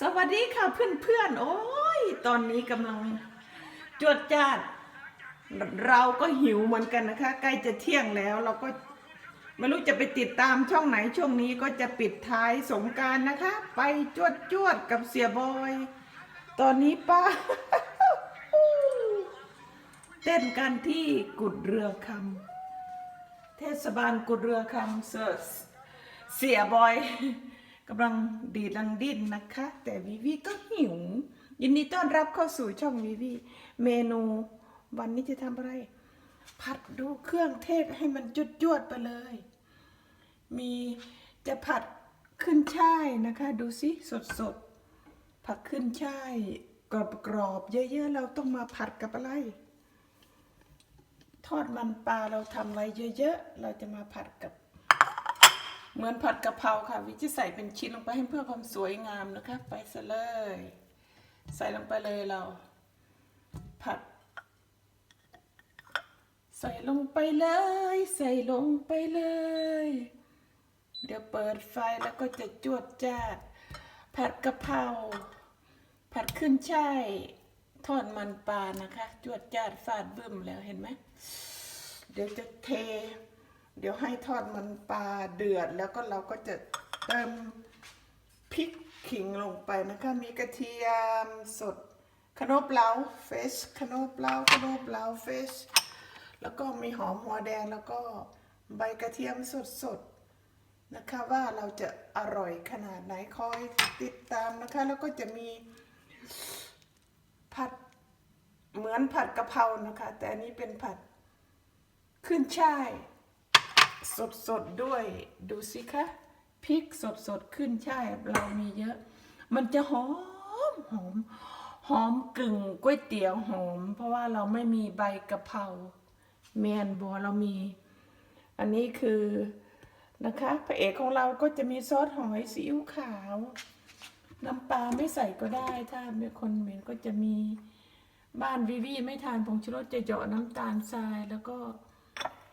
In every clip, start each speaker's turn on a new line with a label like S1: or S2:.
S1: สวัสดีค่ะเพื่อนๆ โอ้ย ตอนนี้กำลังจวดจาดเราก็หิวเหมือนกันนะคะ ใกล้จะเที่ยงแล้วเราก็ไม่รู้จะไปติดตามช่องไหนช่วงนี้ก็จะปิดท้ายสงการนะคะ ไปจวดจวดๆกับเสียบอย ตอนนี้ป้า เต้นกันที่กุดเรือคำเทศบาลกุดเรือคำเสิร์เสียบอย กำลังดีดลังดิ้นนะคะ แต่วิวีก็หิว ยินดีต้อนรับเข้าสู่ช่องวิวีเมนูวันนี้จะทำอะไร ผัดดูเครื่องเทศให้มันจุดจวดไปเลย มีจะผัดขึ้นช่ายนะคะ ดูสิสดสดๆผัดขึ้นช่ายกรอบๆเยอะๆ เราต้องมาผัดกับอะไร ทอดมันปลาเราทำไว้เยอะๆ เราจะมาผัดกับ เหมือนผัดกะเพราค่ะ วิจะใส่เป็นชิ้นลงไปให้เพื่อความสวยงามนะคะ ไปซะเลย ใส่ลงไปเลยเรา ผัด ใส่ลงไปเลย ใส่ลงไปเลย เดี๋ยวเปิดไฟแล้วก็จะจวดจ้าดผัดกะเพราผัดขึ้นช่ายทอดมันปลานะคะ จวดจ้าดฟาดบึ้มแล้วเห็นไหมเดี๋ยวจะเท เดี๋ยวให้ทอดมันปลาเดือดแล้วก็เราก็จะเติมพริกขิงลงไปนะคะมีกระเทียมสดขนมเปลาเฟชขนมเปลาขนมเปลาเฟชแล้วก็มีหอมหัวแดงแล้วก็ใบกระเทียมสดๆนะคะว่าเราจะอร่อยขนาดไหนคอยติดตามนะคะ แล้วก็จะมีผัดเหมือนผัดกะเพรานะคะ แต่อันนี้เป็นผัดขึ้นช่าย สดสดด้วยดูสิคะพริกสดสดขึ้นใช่เรามีเยอะ มันจะหอมหอมหอมกึ่งก๋วยเตี๋ยวหอม เพราะว่าเราไม่มีใบกะเพราเมียนบัวเรามี อันนี้คือนะคะพระเอกของเราก็จะมีซอสหอยซีอิ๊วขาว น้ำปลาไม่ใส่ก็ได้ ถ้าเป็นคนเหม็นก็จะมีบ้านวิวีไม่ทานผงชูรสจะเหยาะน้ำตาลทรายแล้วก็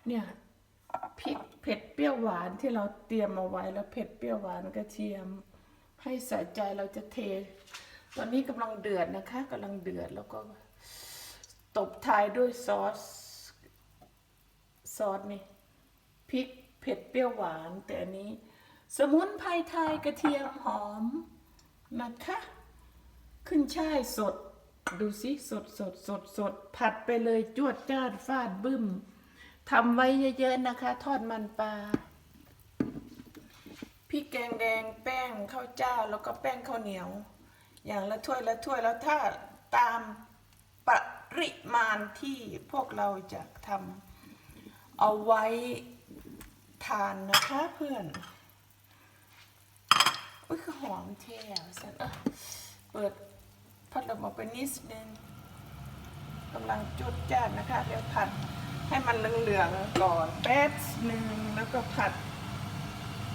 S1: เนี่ย เผ็ดเปรี้ยวหวานที่เราเตรียมเอาไว้แล้วเผ็ดเปรี้ยวหวานกระเทียม ให้ใส่ใจเราจะเท ตอนนี้กำลังเดือดนะคะกำลังเดือดแล้วก็ตบท้ายด้วยซอสซอสนี่พริกเผ็ดเปรี้ยวหวาน แต่อันนี้ สมุนไพรไทยกระเทียมหอมนะคะ ขึ้นช่ายสด ดูสิสดสดสดสดผัดไปเลยจวดจ้าดฟาดบึ้ม ทำไว้เยอะๆนะคะ ทอดมันปลาพริกแกงแดงแป้งข้าวเจ้าแล้วก็แป้งข้าวเหนียว อย่างละถ้วยละถ้วยแล้วถ้าตามปริมาณที่พวกเราจะทำเอาไว้ทานนะคะเพื่อนอุ้ยคือหอมเท่อะสันเอ้อเปิดพัดลมออกไปนิดนึงกำลังจุดจ้านนะคะเดี๋ยวผัด ให้มันเหลืองๆก่อนแป๊บหนึ่งแล้วก็ผัด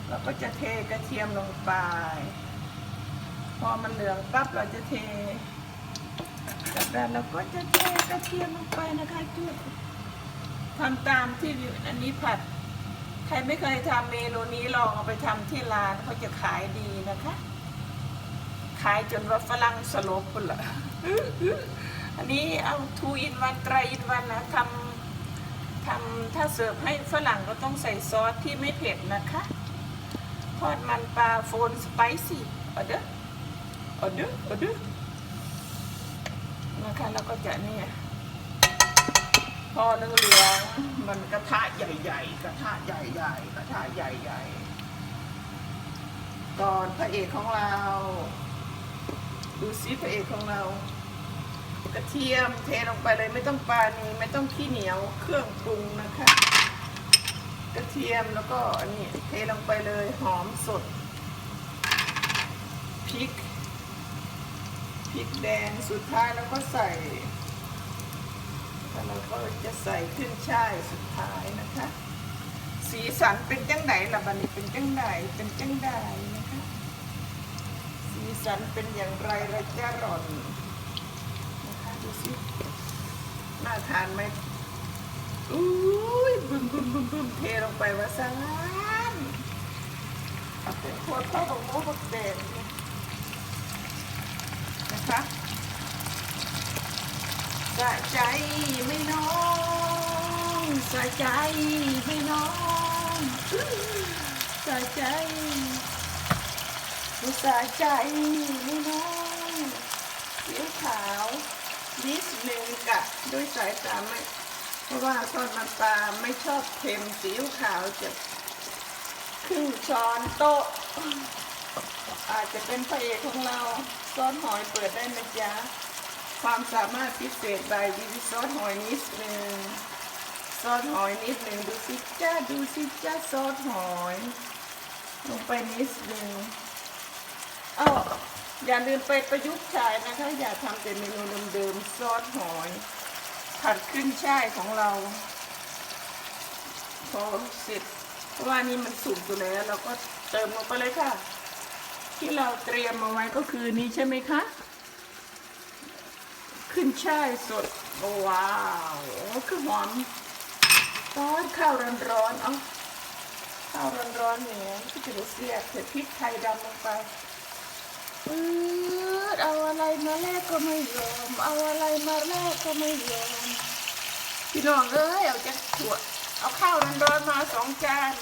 S1: แล้วก็จะเทกระเทียมลงไป พอมันเหลืองปั๊บเราจะเทจากนั้นเราก็จะเทกระเทียมลงไปนะคะจุดทำตามที่วิวอันนี้ผัด ใครไม่เคยทำเมนูนี้ลองเอาไปทำที่ร้านเขาจะขายดีนะคะ ขายจนว่าฝรั่งสลบพุ่นละอันนี้เอาทูอินวันไตรอินวันนะทำ ทำถ้าเสิร์ฟให้ฝรั่งก็ต้องใส่ซอสที่ไม่เผ็ดนะคะ ทอดมันปลาโฟนสไปซี่เอเด้อเอาเด้อเอาเด้อนะคะแล้วก็จะเนี่ยพอเหลืองมันกระทะใหญ่ๆ กระทะใหญ่ๆ กระทะใหญ่ๆก่อนพระเอกของเรา ดูซิพระเอกของเรา กระเทียมเทลงไปเลยไม่ต้องปลานีไม่ต้องขี้เหนียวเครื่องปรุงนะคะ กระเทียมแล้วก็อันนี้เทลงไปเลยหอมสดพริกพริกแดงสุดท้ายแล้วก็ใส่แล้วเราก็จะใส่ขึ้นช่ายสุดท้ายนะคะ สีสันเป็นจังไหนล่ะบันนี้เป็นจังไหนเป็นจังไดนะคะ สีสันเป็นอย่างไรละจ้าหล่อนนะคะดูสิ น่าทานไหมอุ้ยบึ้มบึ้มบึ้มบึ้มเทลงไปว่าซานเป็นขวดข้าของโมบักแดงเนี่ยนะคะสะใจไม่น้องสะใจไม่น้องสะใจสะใจไม่น้องสียขาว นิดหนึ่งกะด้วยสายตาไม่ เพราะว่าทอดมันปลาไม่ชอบเค็มสีขาวจะครึ่งช้อนโต๊ะ อาจจะเป็นพระเอกของเราซอสหอยเปิดได้นะจ๊ะความสามารถพิเศษใบดีวิซอสหอยนิดหนึ่งซอสหอยนิดหนึ่งดูสิจ้าดูสิจ้าซอสหอย ลงไปนิดหนึ่งอ้าว อย่าลืมไปประยุกต์ใช้นะคะ อย่าทำแต่เมนูเดิมๆซอสหอย ผัดขึ้นช่ายของเรา พอเสร็จเพราะว่านี่มันสุกอยู่แล้วเราก็เติมลงไปเลยค่ะ ที่เราเตรียมมาไว้ก็คือนี้ใช่ไหมคะ ขึ้นช่ายสดว้าวคือหอมตอนข้าวร้อนๆเอาข้าวร้อนๆเนี่ยที่จะเสียบเสร็จพริกไทยดำลงไป ปืดเอาอะไรมาแลกก็ไม่ยอม เอาอะไรมาแลกก็ไม่ยอม พี่น้องเอ้ยเอาจะถั่วเอาข้าวร้อนๆมาสองจาน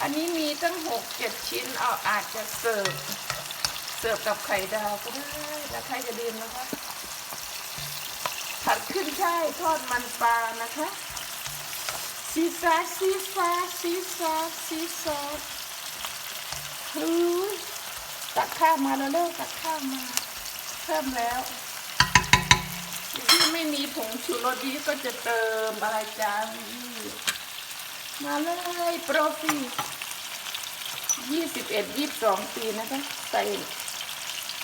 S1: อันนี้มีตั้งหกเจ็ดชิ้น เอาอาจจะเสิร์ฟ เสิร์ฟกับไข่ดาวก็ได้แล้วใครจะดื่มนะคะ ผัดขึ้นช่ายทอดมันปลานะคะซีซาซีซาซีซาซีซาฮู้ ตักข้าวมาแล้วเลิกตักข้าวมา เพิ่มแล้วที่ไม่มีผงชูรสดีก็จะเติมอะไรจ้าพี่มาเลยโปรฟียี่สิบเอ็ดยี่สิบสองปีนะคะใส่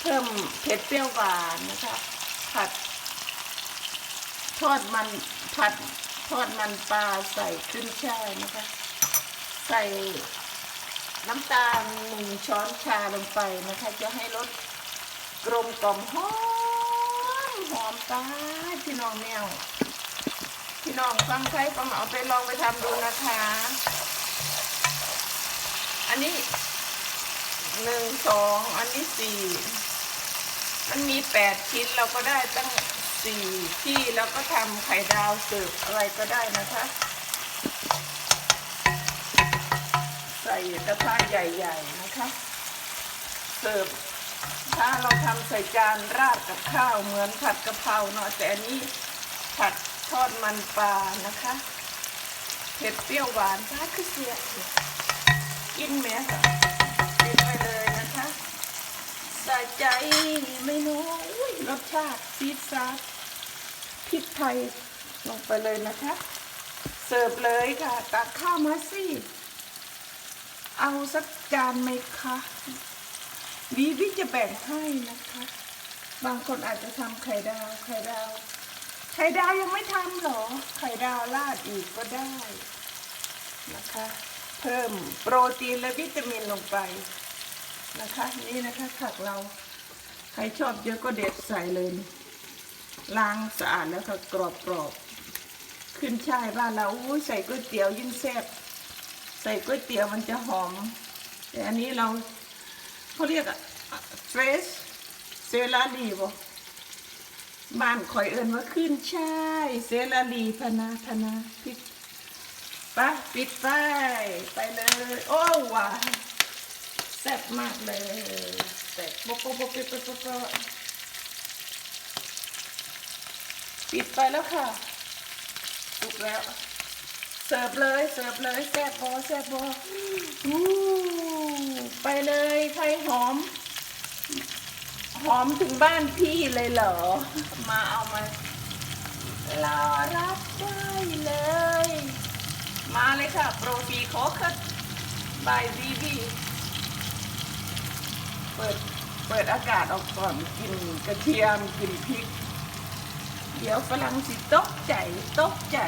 S1: เพิ่มเผ็ดเปรี้ยวหวานนะคะ ผัด ทอดมันผัดทอดมันปลาใส่ขึ้นช่ายนะคะ ใส่ น้ำตาลหนึ่งช้อนชาลงไปนะคะ จะให้รสกลมกล่อมหอมหอมตาพี่น้องแมวพี่น้องฟังใครฟังเอาไปลองไปทำดูนะคะ อันนี้หนึ่งสองอันนี้สี่มันมีแปดชิ้นเราก็ได้ตั้งสี่ที่แล้วก็ทำไข่ดาวเสิร์ฟอะไรก็ได้นะคะ ใส่กระทะใหญ่ๆนะคะ เสิร์ฟถ้าเราทำใส่จานราดกับข้าวเหมือนผัดกะเพราเนาะแต่อันนี้ผัดทอดมันปลานะคะเผ็ดเปรี้ยวหวานจ้าคือเสียกินไหมคะกินไปเลยนะคะใส่ใจไม่น้อยรสชาติซีดซาดพริกไทยลงไปเลยนะคะ เสิร์ฟเลยค่ะ ตักข้าวมาสิ เอาสักจานไหมคะวีวิจะแบ่งให้นะคะ บางคนอาจจะทำไข่ดาว ไข่ดาว ไข่ดาวยังไม่ทำหรอ ไข่ดาวราดอีกก็ได้นะคะ เพิ่มโปรตีนและวิตามินลงไปนะคะ นี่นะคะผักเรา ใครชอบเยอะก็เด็ดใส่เลยล้างสะอาดแล้วก็กรอบกรอบๆขึ้นช่ายบ้านเราใส่ก๋วยเตี๋ยวยิ่งแซ่บ ใส่ก๋วยเตี๋ยวมันจะหอม แต่อันนี้เราเขาเรียกอะเฟรชเซลาลีบ่บ้านคอยเอินว่าขึ้นใช่เซลาลีพนาพนาปิดปะปิดไฟไปเลย โอ้ว้าแซ่บมากเลยแซ่บโป๊ะโป๊ะโป๊ะโป๊ะโป๊ะโป๊ะโป๊ะปิดไปแล้วค่ะสุกแล้ว สิร์ฟเลยเสิร์ฟเลยแซ่บบอแซ่บบออู้ไปเลยใครหอม หอมถึงบ้านพี่เลยเหรอ มาเอามารอรับได้เลย มาเลยค่ะโปรตีโคคัดบายบีบีเปิดเปิดอากาศออกก่อนกินกระเทียมกินพริก เดี๋ยวฝรั่งสิตกใจตกใจ